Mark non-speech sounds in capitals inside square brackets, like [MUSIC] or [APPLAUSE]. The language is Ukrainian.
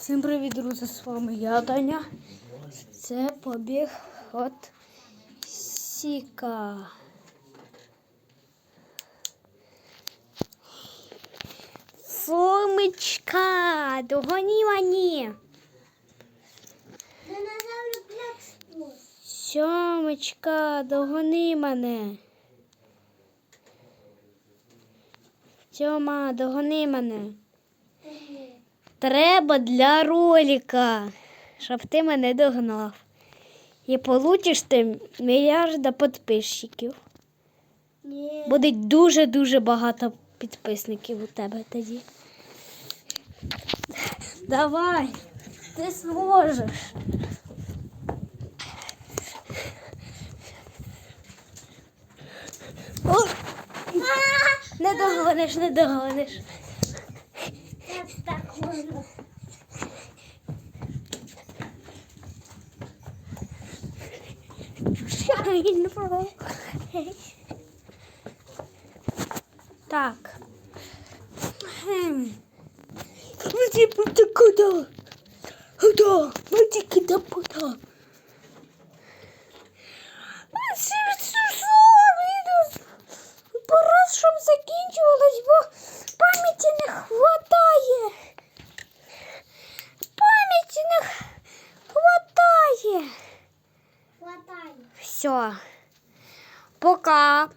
Всім привіт, друзі! З вами я, Таня. Це побіг от Сіка. Сумочка, догоні мені. Сьомочка, догони мене. Сьома, догони мене. Треба для ролика, щоб ти мене догнав. І получиш ти мільярда підписчиків. Ні. Буде дуже-дуже багато підписників у тебе тоді. Давай, ти зможеш. О! Не догониш, не догониш. [LAUGHS] Так. Где ты куда? Куда? Где куда куда? Все. Пока.